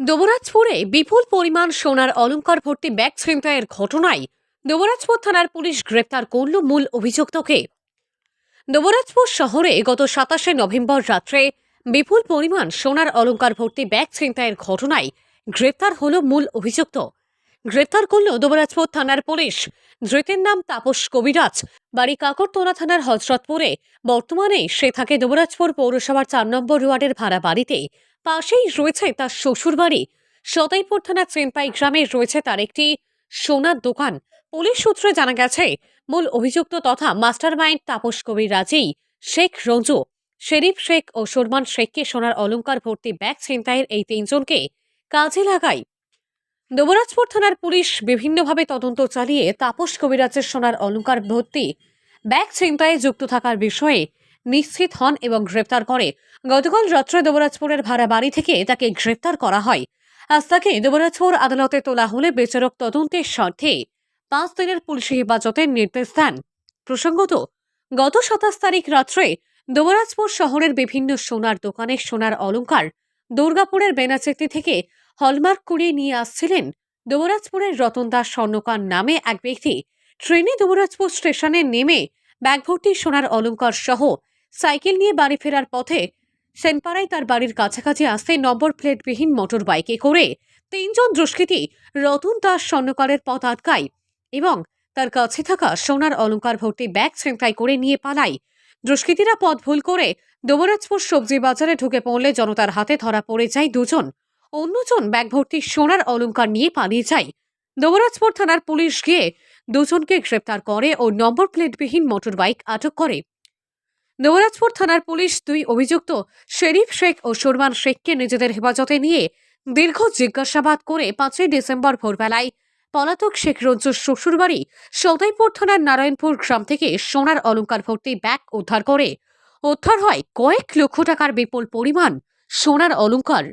দুবরাজপুরে বিপুল পরিমাণ সোনার অলংকার ভর্তি ব্যাগ ছিনতাইয়ের ঘটনায় দুবরাজপুর থানার পুলিশ গ্রেপ্তার করল মূল অভিযুক্তকে। দুবরাজপুর শহরে গত সাতাশে নভেম্বর রাত্রে বিপুল পরিমাণ সোনার অলংকার ভর্তি ব্যাগ ছিনতাইয়ের ঘটনায় গ্রেপ্তার হল মূল অভিযুক্ত। গ্রেপ্তার করল দুবরাজপুর থানার পুলিশ। ধৃতের নাম তাপস কবিরাজ। বাড়ি কাকরতলা থানার হজরতপুরে। বর্তমানে সে থাকে দুবরাজপুর পৌরসভার চার নম্বর ওয়ার্ডের ভাড়া বাড়িতে। পাশেই রয়েছে তার শ্বশুরবাড়ি। সতাইপুর থানার চেনপাই গ্রামে রয়েছে তার একটি সোনার দোকান। পুলিশ সূত্রে জানা গেছে, মূল অভিযুক্ত তথা মাস্টারমাইন্ড তাপস কবির রাজেই শেখ রঞ্জু, শেরিফ শেখ ও সরমান শেখকে সোনার অলংকার ভর্তি ব্যাগ ছিনতাইয়ের এই তিনজনকে কাজে লাগায়। দুবরাজপুর থানার পুলিশ বিভিন্নভাবে তদন্ত চালিয়ে তাপস কবিরাজের সোনার অলংকার ভর্তি ব্যাগ ছিনতাইয়ে যুক্ত থাকার বিষয়ে নিশ্চিত হন এবং গ্রেপ্তার করে। গতকাল রাত্রে দুবরাজপুরের ভাড়া বাড়ি থেকে তাকে গ্রেপ্তার করা হয়। আজ তাকে দুবরাজপুর আদালতে তোলা হলে বিচারক তদন্তের স্বার্থে পাঁচ দিনের পুলিশি হেফাজতের নির্দেশ দেন। প্রসঙ্গত, গত সাতাশ তারিখ রাত্রে দুবরাজপুর শহরের বিভিন্ন সোনার দোকানে সোনার অলংকার দুর্গাপুরের বেনাচেতি থেকে হলমার্ক করিয়ে নিয়ে আসছিলেন দুবরাজপুরের রতন দাস স্বর্ণকার নামে এক ব্যক্তি। ট্রেনে দুবরাজপুর স্টেশনে নেমে ব্যাগভর্তি সোনার অলংকার সহ সাইকেল নিয়ে বাড়ি ফেরার পথে সেনপাড়ায় তার বাড়ির কাছাকাছি আসতে নম্বর প্লেটবিহীন মোটর বাইকে করে তিনজন দুষ্কৃতী রতন দাস স্বর্ণকারের পথ আটকায় এবং তার কাছে থাকা সোনার অলংকার ভর্তি ব্যাগ ছিনতাই করে নিয়ে পালায়। দুষ্কৃতীরা পথ ভুল করে দোবরাজপুর সবজি বাজারে ঢুকে পড়লে জনতার হাতে ধরা পড়ে যায় দুজন। অন্যজন ব্যাগ ভর্তি সোনার অলংকার নিয়ে পালিয়ে যায়। দোবরাজপুর থানার পুলিশ গিয়ে দুজনকে গ্রেপ্তার করে ও নম্বর প্লেটবিহীন মোটর বাইক আটক করে। নবরাজপুর থানার পুলিশ দুই অভিযুক্ত শেরিফ শেখ ও সুরমান শেখকে নিজেদের হেফাজতে নিয়ে দীর্ঘ জিজ্ঞাসাবাদ করে পাঁচই ডিসেম্বর ভোরবেলায় পলাতক শেখ রঞ্জুর শ্বশুরবাড়ি সৌদাইপুর থানার নারায়ণপুর গ্রাম থেকে সোনার অলঙ্কার ভর্তি ব্যাগ উদ্ধার করে। উদ্ধার হয় কয়েক লক্ষ টাকার বিপুল পরিমাণ সোনার অলংকার।